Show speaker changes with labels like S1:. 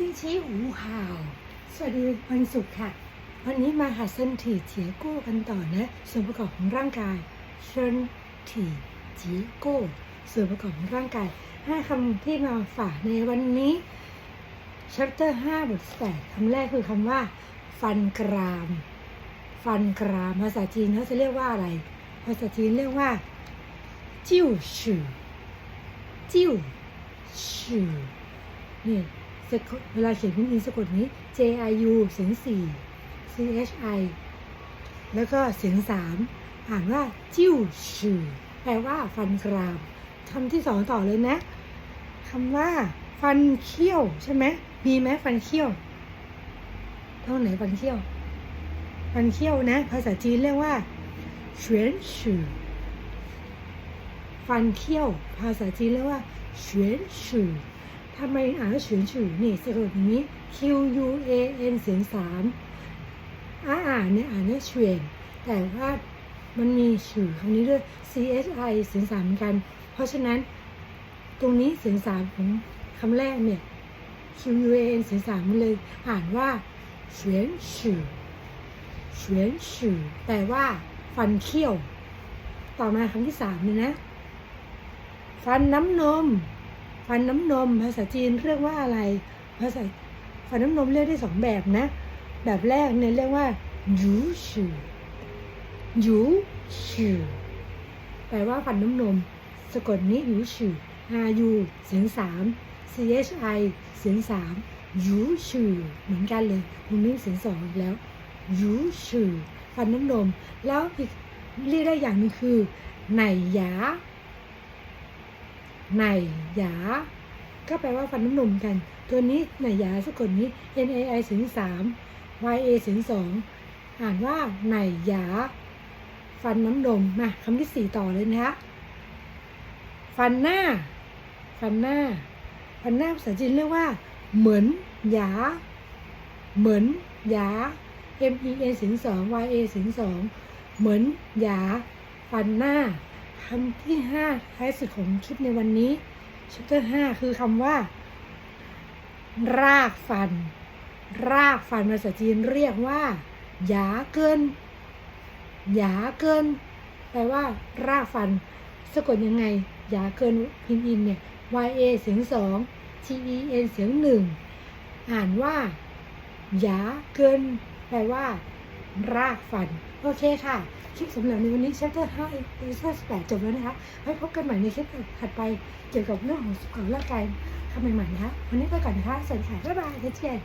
S1: ซิชี้หูห่าว สวัสดีวันศุกร์ค่ะ วันนี้มาหัดเส้นถี่เจียโก้กันต่อนะ ส่วนประกอบของร่างกายเชิญถี่เจียโก้ ส่วนประกอบของร่างกายห้าคำที่มาฝากในวันนี้ chapter 5บท8คำแรกคือคำว่า ฟันกราม ฟันกราม ภาษาจีนเขาจะเรียกว่าอะไร ภาษาจีนเรียกว่า จิ้วฉือจิ้วฉือนี่สะกด เวลาเขียนพิมพ์อินสะกดนี้ J I U เสียงสี่ C H I แล้วก็เสียงสามอ่านว่าจิ้วฉือแปลว่าฟันกรามคำที่สองต่อเลยนะคำว่า ฟันเขี้ยวใช่ไหมมีไหมฟันเขี้ยวเท่าไหนฟันเขี้ยว ฟันเขี้ยวนะ ภาษาจีนเรียกว่าเฉียนฉือฟันเขี้ยว ภาษาจีนเรียกว่าเฉียนฉือ ทำไมอ่านเฉียนฉือนี่สะกดอย่างนี้ Q U A N เสียงสามอ่าอ่านเนี่ยอ่านว่าเฉียนแต่ว่ามันมีฉือคำนี้ด้วย C H I เสียงสามเหมือนกัน เพราะฉะนั้นตรงนี้เสียงสามของคำแรกเนี่ย Q U A N เสียงสามมันเลยอ่านว่าเฉียนฉือเฉียนฉือแปลว่าฟันเขี้ยว ต่อมาคำที่สามเลยนะ ฟันน้ำนม ฟันน้ำนม ภาษาจีนเรียกว่าอะไร ภาษาฟันน้ำนมเรียกได้สองแบบนะ แบบแรกเนี่ยเรียกว่าหยูฉือหยูฉือแปลว่าฟันน้ำนม สะกดนี้หยูฉือ R U เสียงสาม C H I เสียงสามหยูฉือเหมือนกันเลยตรงนี้เสียงสองแล้วหยูฉือฟันน้ำนม แล้วอีกเรียกได้อย่างนึงคือไหนหยา ไหนหยา ก็แปลว่าฟันน้ำนมกัน ตัวนี้ไหนหยาสะกดนี้ N A I เสียงสาม Y A เสียงสองอ่านว่าไหนหยา ฟันน้ำนมมาคำที่สี่ต่อเลยนะคะฟันหน้า ฟันหน้า ฟันหน้าภาษาจีนเรียกว่า เหมือนหยา เหมือนหยา M E N สียงสอง Y A สียงสองเหมือนหยา ฟันหน้า คำที่ห้าท้ายสุดของคลิปในวันนี้ชัปเตอร์ห้าคือคำว่า รากฟัน รากฟันภาษาจีนเรียกว่าหยาเกินหยาเกินแปลว่า รากฟัน สะกดยังไงหยาเกินพินอินเนี่ย Y A เสียงสอง T E N เสียงหนึ่งอ่านว่าหยาเกิน แปลว่า รากฟัน โอเคค่ะ คลิปสำหรับในวันนี้ chapter 5 episode 8จบแล้วนะคะ ไว้พบกันใหม่ในคลิปถัดไปเกี่ยวกับเรื่องของสุขภาพร่างกายทำใหม่ๆนะคะวันนี้ไปก่อนนะคะสวัสดีค่ะบ๊ายบายเจน